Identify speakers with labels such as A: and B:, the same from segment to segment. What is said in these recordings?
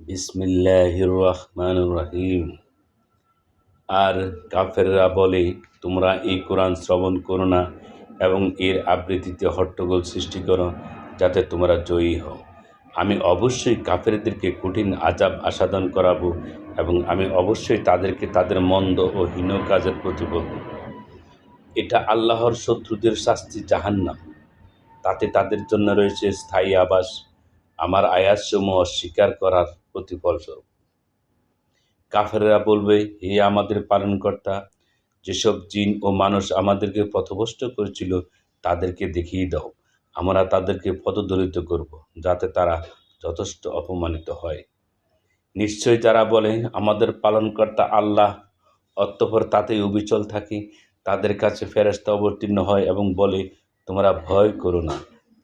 A: বিসমিল্লাহির রহমান রহিম আর কাফেররা বলে, তোমরা এই কোরআন শ্রবণ করো না এবং এর আবৃত্তিতে হট্টগোল সৃষ্টি করো, যাতে তোমরা জয়ী হও। আমি অবশ্যই কাফেরদেরকে কঠিন আজাব আসাদন করাবো এবং আমি অবশ্যই তাদেরকে তাদের মন্দ ও হীন কাজের প্রতিফল দেব এটা আল্লাহর শত্রুদের শাস্তি জাহান্নাম। তাতে তাদের জন্য রয়েছে স্থায়ী আবাস। আমার আয়াতসমূহ অস্বীকার করার প্রতিফলস্বরূপ কাফেররা বলবে, হে আমাদের পালনকর্তা, যেসব জিন ও মানুষ আমাদেরকে পথভ্রষ্ট করেছিল, তাদেরকে দেখিয়ে দাও। আমরা তাদেরকে পদদলিত করব, যাতে তারা যথেষ্ট অপমানিত হয়। নিশ্চয়ই যারা বলে, আমাদের পালনকর্তা আল্লাহ, অতঃপর তাতেই অবিচল থাকি, তাদের কাছে ফেরস্তা অবতীর্ণ হয় এবং বলে, তোমরা ভয় করো না,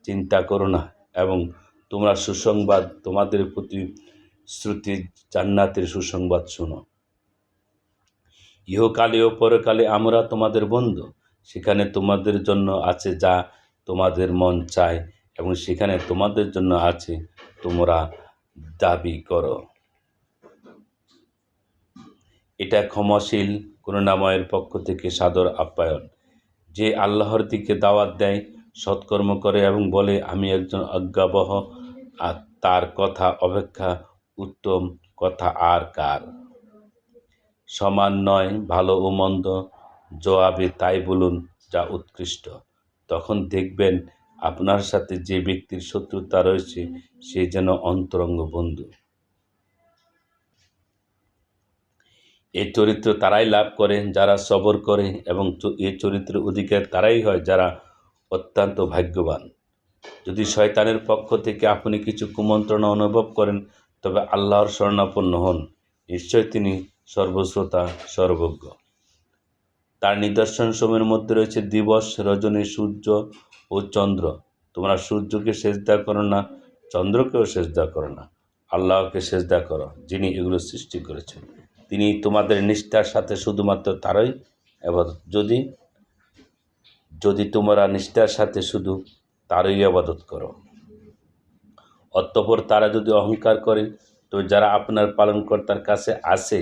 A: চিন্তা করো না, এবং তোমরা সুসংবাদ তোমাদের প্রতি শ্রুতি জান্নাতের সুসংবাদ শোনো। ইহকালে ও পরকালে আমরা তোমাদের বন্ধু। সেখানে তোমাদের জন্য আছে যা তোমাদের মন চায় এবং সেখানে তোমাদের জন্য আছে তোমরা দাবি করো। এটা ক্ষমাশীল করুণাময়ের পক্ষ থেকে সাদর আপ্যায়ন। যে আল্লাহর দিকে দাওয়াত দেয়, সৎকর্ম করে এবং বলে, আমি একজন অজ্ঞাবহ আর তার কথা অপেক্ষা উত্তম কথা আর কার? সমান নয়, ভালো ও মন্দ, জবাবে তাই বলুন যা উৎকৃষ্ট। তখন দেখবেন আপনার সাথে যে ব্যক্তির শত্রুতা রয়েছে, সে যেন অন্তরঙ্গ বন্ধু। এ চরিত্র তারাই লাভ করে, যারা সবর করে এবং এ চরিত্রের অধিকার তারাই হয় যারা অত্যন্ত ভাগ্যবান। যদি শয়তানের পক্ষ থেকে আপনি কিছু কুমন্ত্রণা অনুভব করেন তবে আল্লাহর স্বর্ণাপন্ন হন। নিশ্চয় তিনি সর্বশ্রোতা, সর্বজ্ঞ। তার নিদর্শন সময়ের মধ্যে রয়েছে দিবস, রজনী, সূর্য ও চন্দ্র। তোমরা সূর্যকে সেজদা করো না, চন্দ্রকেও সেজদা করো না। আল্লাহকে সেজদা করো, যিনি এগুলো সৃষ্টি করেছেন। তিনি তোমাদের নিষ্ঠার সাথে শুধুমাত্র তারই এবার যদি যদি তোমরা নিষ্ঠার সাথে শুধু তারই আবাদত করো। অতঃপর তারা যদি অহংকার করে, তো যারা আপনার পালনকর্তার কাছে আসে,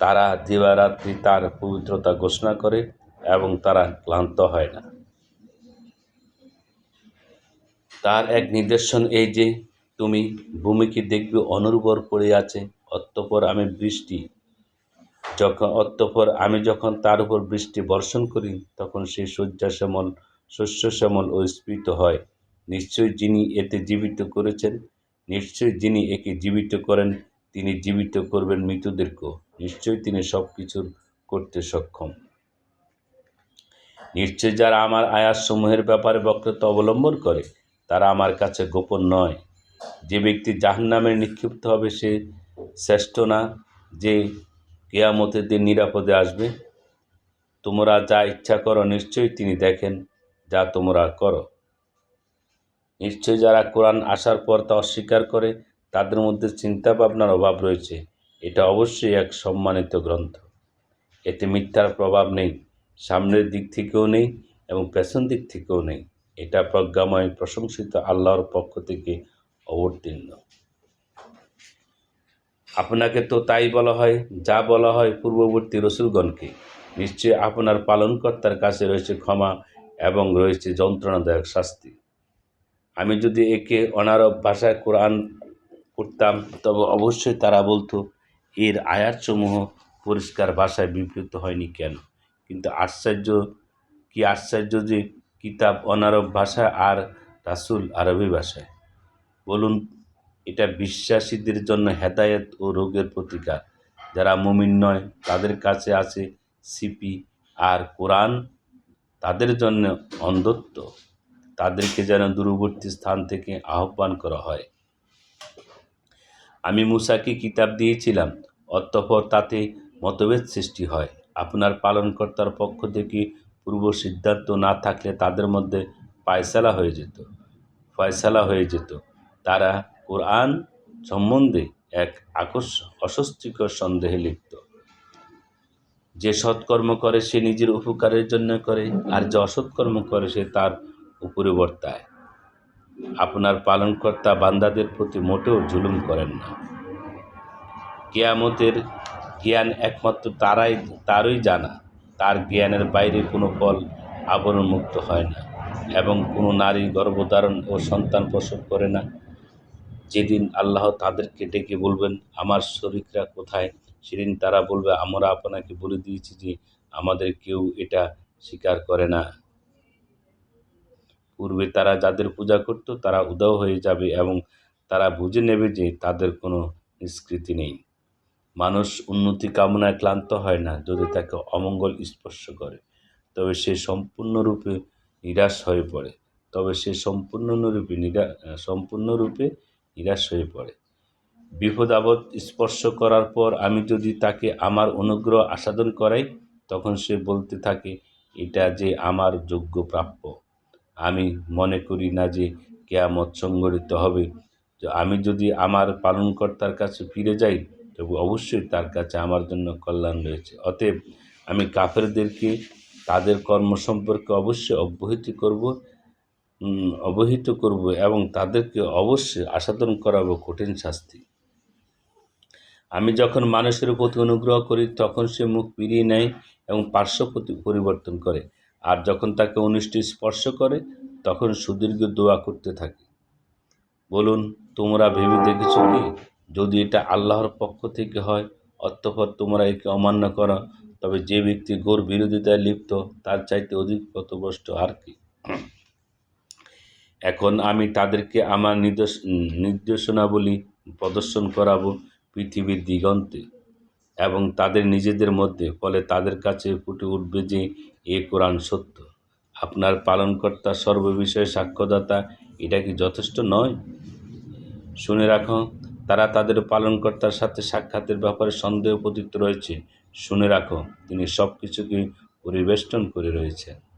A: তারা দিবারাত্রি তার পবিত্রতা ঘোষণা করে এবং তারা ক্লান্ত হয় না। তার এক নিদর্শন এই যে, তুমি ভূমিকে দেখবে অনুর্বর পড়ে আছে, অতঃপর আমি বৃষ্টি। যখন, অতঃপর আমি যখন তার উপর বৃষ্টি বর্ষণ করি, তখন সে শয্যাশ্যামল শস্য শ্যামল ও স্ফীত হয়। নিশ্চয়ই যিনি এতে জীবিত করেছেন নিশ্চয়ই যিনি একে জীবিত করেন, তিনি জীবিত করবেন মৃতদেরকেও। নিশ্চয়ই তিনি সব কিছুর করতে সক্ষম। নিশ্চয় যারা আমার আয়াসসমূহের ব্যাপারে বক্রতা অবলম্বন করে, তারা আমার কাছে গোপন নয়। যে ব্যক্তি জাহান্নামে নিক্ষিপ্ত হবে সে শ্রেষ্ঠ না, যে কেয়ামতের দিন নিরাপদে আসবে। তোমরা যা ইচ্ছা করো, নিশ্চয়ই তিনি দেখেন, যা তোমরা করো। নিশ্চয়ই যারা কোরআন আসার পর তা অস্বীকার করে, তাদের মধ্যে চিন্তা ভাবনার অভাব রয়েছে। এটা অবশ্যই এক সম্মানিত গ্রন্থ। এতে মিথ্যার প্রভাব নেই, সামনের দিক থেকেও নেই এবং পেছন দিক থেকেও নেই। এটা প্রজ্ঞাময়, প্রশংসিত আল্লাহর পক্ষ থেকে অবতীর্ণ। আপনাকে তো তাই বলা হয়, যা বলা হয় পূর্ববর্তী রসুলগণকে। নিশ্চয়ই আপনার পালনকর্তার কাছে রয়েছে ক্ষমা এবং রয়েছে যন্ত্রণাদায়ক শাস্তি। আমি যদি একে অনারব ভাষায় কোরআন করতাম তবে অবশ্যই তারা বলতো, এর আয়াতসমূহ পরিষ্কার ভাষায় বিবৃত হয়নি কেন? কিন্তু আশ্চর্য, কি আশ্চর্য যে কিতাব অনারব ভাষা আর রাসুল আরবি ভাষায়। বলুন, এটা বিশ্বাসীদের জন্য হেদায়েত ও রোগের প্রতিকার। যারা মুমিন নয়, তাদের কাছে আছে সিপি আর কোরআন, তাদের জন্য অন্ধত্ব। তাদেরকে যেন দূরবর্তী স্থান থেকে আহ্বান করা হয়। আমি মুসাকে কিতাব দিয়েছিলাম, অতঃপর তাতে মতভেদ সৃষ্টি হয়। আপনার পালনকর্তার পক্ষ থেকে পূর্ব সিদ্ধান্ত না থাকলে তাদের মধ্যে পায়সালা হয়ে যেত, ফয়সালা হয়ে যেত। তারা কোরআন সম্বন্ধে এক আকর্ষ অস্বস্তিকর সন্দেহে লিপ্ত। যে সৎকর্ম করে, সে নিজের উপকারের জন্য করে, আর যে অসৎকর্ম করে, সে তার উপরে বর্তায় আপনার পালনকর্তা বান্দাদের প্রতি মোটেও জুলুম করেন না। কেয়ামতের জ্ঞান একমাত্র তারাই, তারই জানা। তার জ্ঞানের বাইরে কোনো ফল আবরণ মুক্ত হয় না এবং কোনো নারী গর্ভধারণ ও সন্তান প্রসব করে না। যেদিন আল্লাহ তাদেরকে ডেকে বলবেন, আমার শরিকরা কোথায়? সেদিন তারা বলবে, আমরা আপনাকে বলে দিয়েছি যে আমাদের কেউ এটা স্বীকার করে না। পূর্বে তারা যাদের পূজা করত, তারা উদাও হয়ে যাবে এবং তারা বুঝে নেবে যে তাদের কোনো নিষ্কৃতি নেই। মানুষ উন্নতি কামনায় ক্লান্ত হয় না যদি তাকে অমঙ্গল স্পর্শ করে। তবে সে সম্পূর্ণরূপে নিরাশ হয়ে পড়ে। তবে সে সম্পূর্ণরূপে নিরা, সম্পূর্ণরূপে নিরাশ হয়ে পড়ে। বিপদ আপদ স্পর্শ করার পর আমি যদি তাকে আমার অনুগ্রহ আসাদন করাই, তখন সে বলতে থাকে, এটা যে আমার যোগ্য প্রাপ্য। আমি মনে করি না যে কেয়ামত সংগঠিত হবে। তো আমি যদি আমার পালনকর্তার কাছে ফিরে যাই তবু অবশ্যই তার কাছে আমার জন্য কল্যাণ রয়েছে। অতএব আমি কাফেরদেরকে তাদের কর্ম সম্পর্কে অবশ্যই অব্যাহতি করব অবহিত করব এবং তাদেরকে অবশ্যই আসাদন করাবো কঠিন শাস্তি। আমি যখন মানুষের প্রতি অনুগ্রহ করি, তখন সে মুখ ফিরিয়ে নেয় এবং পার্শ্ব পরিবর্তন করে। আর যখন তাকে অনিষ্ট স্পর্শ করে, তখন সুদীর্ঘ দোয়া করতে থাকে। বলুন, তোমরা ভেবে দেখেছ কি? যদি এটা আল্লাহর পক্ষ থেকে হয়, অতঃপর তোমরা একে অমান্য করো। তবে যে ব্যক্তি গোর বিরোধিতায় লিপ্ত, তার চাইতে অধিক পথভ্রষ্ট আর কি? এখন আমি তাদেরকে আমার নির্দেশ নির্দেশনাবলী প্রদর্শন করাবো পৃথিবীর দিগন্তে। এবং তাদের নিজেদের মধ্যে, ফলে তাদের কাছে ফুটে উঠবে যে এ কোরআন সত্য। আপনার পালনকর্তা, সর্ববিষয়ে সাক্ষ্যদাতা, এটা কি যথেষ্ট নয়? শুনে রাখো, তারা তাদের পালনকর্তার সাথে সাক্ষাতের ব্যাপারে সন্দেহ পতিত রয়েছে। শুনে রাখো, তিনি সব কিছুকে পরিবেষ্টন করে রয়েছেন।